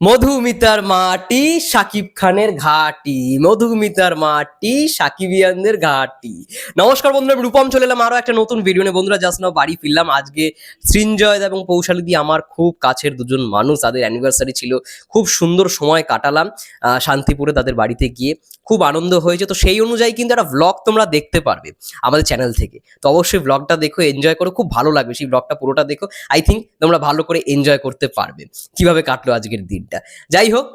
মধুমিতার মাটি সাকিব খানের ঘাটি। মধুমিতার মাটি সাকিবিয়ানদের ঘাটি। নমস্কার বন্ধুরা রূপম চলে এলাম আরও একটা নতুন ভিডিও নিয়ে। বন্ধুরা জাস্ট নাও বাড়ি ফিরলাম। আজকে সৃঞ্জয় এবং পৌশালী দিয়ে আমার খুব কাছের দুজন মানুষ, তাদের অ্যানিভার্সারি ছিল। খুব সুন্দর সময় কাটালাম শান্তিপুরে তাদের বাড়িতে গিয়ে। খুব আনন্দ হয়েছে। তো সেই অনুযায়ী কিন্তু একটা ব্লগ তোমরা দেখতে পারবে আমাদের চ্যানেল থেকে। তো অবশ্যই ব্লগটা দেখো এনজয় করো, খুব ভালো লাগবে। সেই ব্লগটা পুরোটা দেখো। আই থিঙ্ক তোমরা ভালো করে এনজয় করতে পারবে। কীভাবে কাটলো আজকের দিনটা যাই হোক,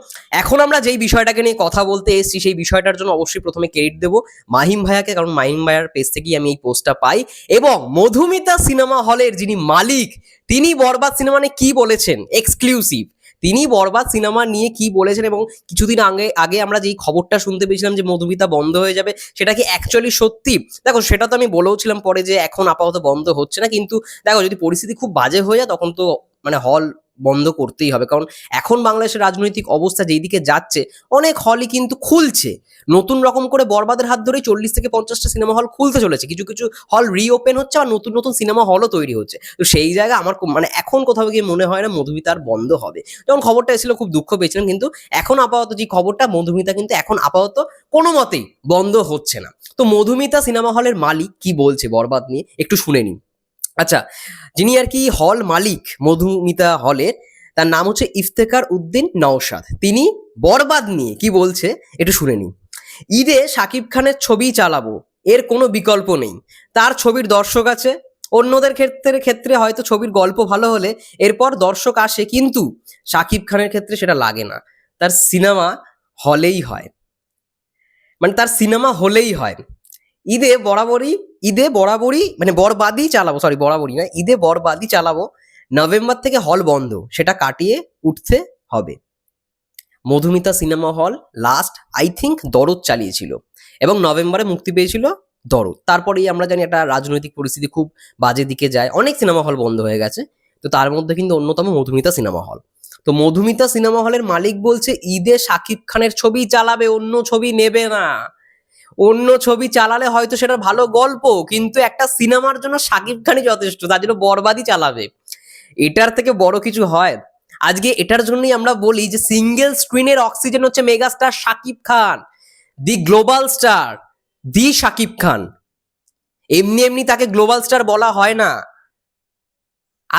এখন আমরা যেই বিষয়টাকে নিয়ে কথা বলতে এসেছি, সেই বিষয়টার জন্য অবশ্যই প্রথমে ক্রেডিট দেবো মাহিম ভাইয়াকে, কারণ মাহিম ভাইয়ার পেজ থেকেই আমি এই পোস্টটা পাই এবং মধুমিতা সিনেমা হলের যিনি মালিক, তিনি বরবাদ সিনেমা নিয়ে কি বলেছেন? এক্সক্লুসিভ তিনি বরবাদ সিনেমা নিয়ে কি বলেছেন এবং কিছুদিন আগে আগে আমরা যেই খবরটা শুনতে পেয়েছিলাম যে মধুমিতা বন্ধ হয়ে যাবে, সেটা কি অ্যাকচুয়ালি সত্যি? দেখো, সেটা তো আমি বলেও ছিলাম পরে যে এখন আপাতত বন্ধ হচ্ছে না, কিন্তু দেখো, যদি পরিস্থিতি খুব বাজে হয়ে যায়, তখন তো মানে হল বন্ধ করতেই হবে। কারণ এখন বাংলাদেশের রাজনৈতিক অবস্থা যেই দিকে যাচ্ছে, অনেক হলই কিন্তু খুলছে। নতুন রকম করে বরবাদের হাত ধরেই চল্লিশ থেকে পঞ্চাশটা সিনেমা হল খুলতে চলেছে। কিছু কিছু হল রিওপেন হচ্ছে আর নতুন নতুন সিনেমা হলও তৈরি হচ্ছে। তো সেই জায়গা আমার মানে এখন কোথাও গিয়ে মনে হয় না মধুমিতা আর বন্ধ হবে। যখন খবরটা এসেছিল, খুব দুঃখ পেয়েছিলাম, কিন্তু এখন আপাতত যে খবরটা, মধুমিতা কিন্তু এখন আপাতত কোনো মতেই বন্ধ হচ্ছে না। তো মধুমিতা সিনেমা হলের মালিক কি বলছে বরবাদ নিয়ে? একটু শুনে নিন। আচ্ছা যিনি আর কি হল মালিক মধুমিতা হলের তার নাম হচ্ছে ইফতেকার উদ্দিন নওশাদ। তিনি বরবাদ নিয়ে কি বলছে, একটু শুনে নিন। ঈদে শাকিব খানের ছবি চালাবো, এর কোনো বিকল্প নেই। তার ছবির দর্শক আছে, অন্যদের ক্ষেত্রে ক্ষেত্রে হয়তো ছবির গল্প ভালো হলে, এরপর দর্শক আসে, কিন্তু শাকিব খানের ক্ষেত্রে সেটা লাগে না। তার সিনেমা হলেই হয়। মানে তার সিনেমা হলেই হয়। ঈদে বরাবরই ঈদে বরাবরই মানে বরবাদই চালাবো সরি বরাবরই না ঈদে বরবাদই চালাবো, নভেম্বর থেকে হল বন্ধ, সেটা কাটিয়ে উঠতে হবে। Madhumita cinema hall last I think Dorod চালিয়েছিল এবং নভেম্বরে মুক্তি পেয়েছিল দরদ। তারপরেই আমরা জানি একটা রাজনৈতিক পরিস্থিতি খুব বাজে দিকে যায়, অনেক সিনেমা হল বন্ধ হয়ে গেছে, তো তার মধ্যে কিন্তু অন্যতম মধুমিতা সিনেমা হল তো মধুমিতা সিনেমা হলের মালিক বলছে, ঈদে শাকিব খানের ছবি চালাবে, অন্য ছবি নেবে না। অন্য ছবি চালালে হয়তো সেটা ভালো গল্প, কিন্তু একটা সিনেমার জন্য সাকিব খানই যথেষ্ট, তার জন্য বরবাদই চালাবে। এটার থেকে বড় কিছু হয়। আজকে এটার জন্যই আমরা বলি যে, সিঙ্গেল স্ক্রিনের অক্সিজেন হচ্ছে megastar Shakib Khan, the global star, the Shakib Khan. এমনি এমনি তাকে গ্লোবাল স্টার বলা হয় না।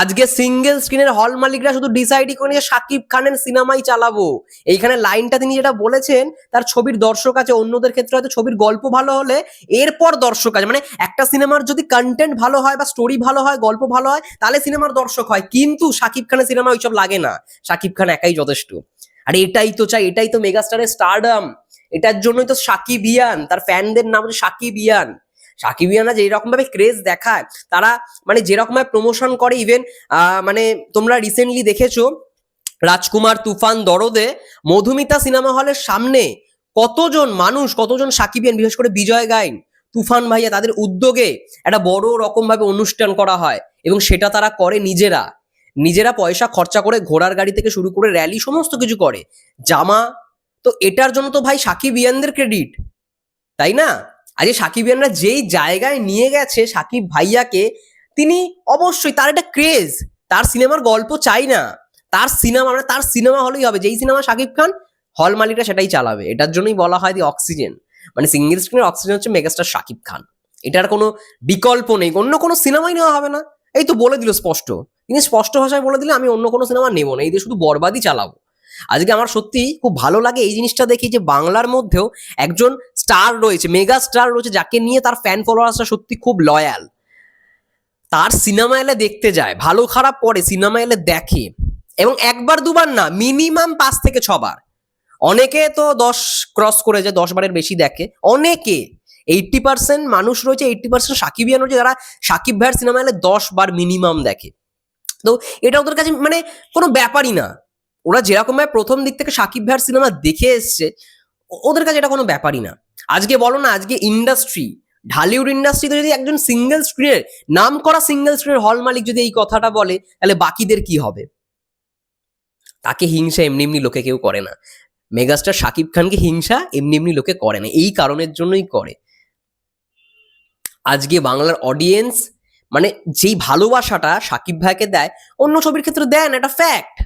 আজকে সিঙ্গেল স্ক্রিনের হল মালিকরা শুধু ডিসাইডই করে নিয়ে শাকিব খানের সিনেমাই চালাবো। এইখানে লাইনটা তিনি যেটা বলেছেন, তার ছবির দর্শক আছে, অন্যদের ক্ষেত্রে হয়তো ছবির গল্প ভালো হলে এরপর দর্শক আছে। মানে একটা সিনেমার যদি কন্টেন্ট ভালো হয় বা স্টোরি ভালো হয়, গল্প ভালো হয়, তাহলে সিনেমার দর্শক হয়। কিন্তু শাকিব খানের সিনেমা ওইসব লাগে না। শাকিব খান একাই যথেষ্ট। আর এটাই তো চাই, এটাই তো মেগাস্টারের স্টারডাম এটার জন্যই তো সাকিব ইয়ান, তার ফ্যানদের নাম হচ্ছে সাকিব ইয়ান। সাকিব ইয়ানা যেরকম ভাবে ক্রেজ দেখায়, তারা মানে যেরকম ভাবে প্রমোশন করে ইভেন মানে তোমরা রিসেন্টলি দেখেছ, রাজকুমার তুফান দরদে, মধুমিতা সিনেমা হলের সামনে কতজন মানুষ, কতজন সাকিবিয়ান, বিশেষ করে বিজয় গাইন, তুফান ভাইয়া তাদের উদ্যোগে একটা বড় রকম ভাবে অনুষ্ঠান করা হয় এবং সেটা তারা করে নিজেরা। নিজেরা পয়সা খরচা করে ঘোড়ার গাড়ি থেকে শুরু করে র্যালি সমস্ত কিছু করে। জামা, তো এটার জন্য তো ভাই সাকিব ইয়ানদের ক্রেডিট তাই না? আজকে সাকিব ইয়ানরা যেই জায়গায় নিয়ে গেছে সাকিব ভাইয়াকে, তিনি অবশ্যই তার একটা ক্রেজ তার সিনেমার গল্প চাই না। তার সিনেমা মানে তার সিনেমা হলেই হবে। যেই সিনেমা সাকিব খান হল মালিকরা সেটাই চালাবে। এটার জন্যই বলা হয় দি অক্সিজেন মানে সিঙ্গেল স্ক্রিনের অক্সিজেন হচ্ছে মেগাস্টার শাকিব খান। এটার কোনো বিকল্প নেই। অন্য কোনো সিনেমাই নেওয়া হবে না। এই তো বলে দিল স্পষ্ট। তিনি স্পষ্ট ভাষায় বলে দিলে আমি অন্য কোনো সিনেমা নেব না। এই দিয়ে শুধু বরবাদই চালাবো। আজকে আমার সত্যি খুব ভালো লাগে এই জিনিসটা দেখি যে বাংলার মধ্যেও একজন স্টার রয়েছে, মেগা স্টার রয়েছে, যাকে নিয়ে তার ফ্যান ফলোয়ার্সরা সত্যি খুব লয়াল তার সিনেমা এলে দেখতে যায়, ভালো খারাপ পরে সিনেমা এলে দেখে। এবং একবার দুবার না মিনিমাম পাঁচ থেকে ছবার। অনেকে তো দশ ক্রস করে যায় দশ বারের বেশি দেখে, অনেকে। এইটটি পার্সেন্ট মানুষ রয়েছে এইটটি পার্সেন্ট সাকিবিয়ান রয়েছে, যারা সাকিব ভাইয়ের সিনেমা এলে দশ বার মিনিমাম দেখে। তো এটা ওদের কাছে মানে কোনো ব্যাপারই না। ওরা যেরকম ভাবে প্রথম দিক থেকে সাকিব ভাইয়ের সিনেমা দেখে এসছে ওদের কাছে এটা কোনো ব্যাপারই না। আজকে বলো না, আজকে ইন্ডাস্ট্রি ঢালিউড ইন্ডাস্ট্রিতে যদি একজন সিঙ্গেল স্ক্রিনের নাম করা সিঙ্গেল স্ক্রিনের হল মালিক যদি এই কথাটা বলে, তাহলে বাকিদের কি হবে? তাকে হিংসা এমনি এমনি লোকে কেউ করে না। মেগাস্টার শাকিব খানকে হিংসা এমনি এমনি লোকে করে না, এই কারণের জন্যই করে। আজকে বাংলার অডিয়েন্স মানে যেই ভালোবাসাটা সাকিব ভাইকে দেয়, অন্য ছবির ক্ষেত্রে দেয় না, এটা ফ্যাক্ট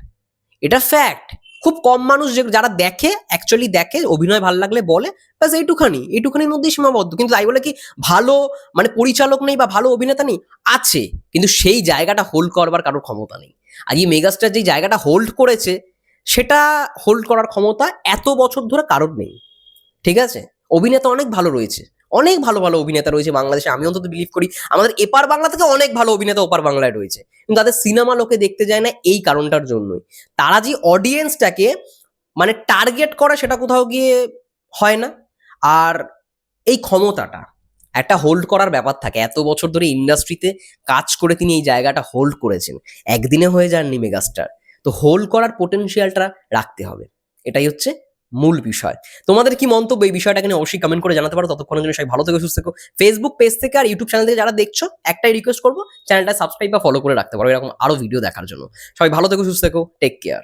এটা ফ্যাক্ট খুব কম মানুষ যে যারা দেখে অ্যাকচুয়ালি দেখে, অভিনয় ভালো লাগলে বলে, ব্যাস এইটুখানি। এইটুখানির মধ্যেই সীমাবদ্ধ। কিন্তু তাই বলে কি, ভালো মানে পরিচালক নেই বা ভালো অভিনেতা নেই, আছে। কিন্তু সেই জায়গাটা হোল্ড করবার কারোর ক্ষমতা নেই। আর এই মেগাস্টার যে জায়গাটা হোল্ড করেছে, সেটা হোল্ড করার ক্ষমতা এত বছর ধরে কারোর নেই। ঠিক আছে? অভিনেতা অনেক ভালো রয়েছে। অনেক ভালো ভালো অভিনেতা রয়েছে বাংলাদেশে, আমি অন্তত বিলিভ করি। আমাদের এপার বাংলা থেকে অনেক ভালো অভিনেতা ওপার বাংলায় রয়েছে। কিন্তু তাদের সিনেমা লোকে দেখতে যায় না এই কারণটার জন্যই। তারা যে অডিয়েন্সটাকে মানে টার্গেট করে সেটা কোথাও গিয়ে হয় না। আর এই ক্ষমতাটা একটা হোল্ড করার ব্যাপার থাকে। এত বছর ধরে ইন্ডাস্ট্রিতে কাজ করে তিনি এই জায়গাটা হোল্ড করেছেন। একদিনে হয়ে যাননি মেগাস্টার তো হোল্ড করার পোটেনশিয়ালটা রাখতে হবে। এটাই হচ্ছে মূল বিষয়। তোমাদের কি মন্তব্য এই বিষয়টা নিয়ে অবশ্যই কমেন্ট করে জানাতে পারো। ততক্ষণের জন্য সবাই ভালো থেকে, সুস্থ থেকো। ফেসবুক পেজ থেকে আর ইউটিউব চ্যানেল থেকে যারা দেখছ, একটাই রিকোয়েস্ট করব চ্যানেলটা সাবস্ক্রাইব বা ফলো করে রাখতে পারো। এরকম আরও ভিডিও দেখার জন্য। সবাই ভালো থেকে, সুস্থ থেকো টেক কেয়ার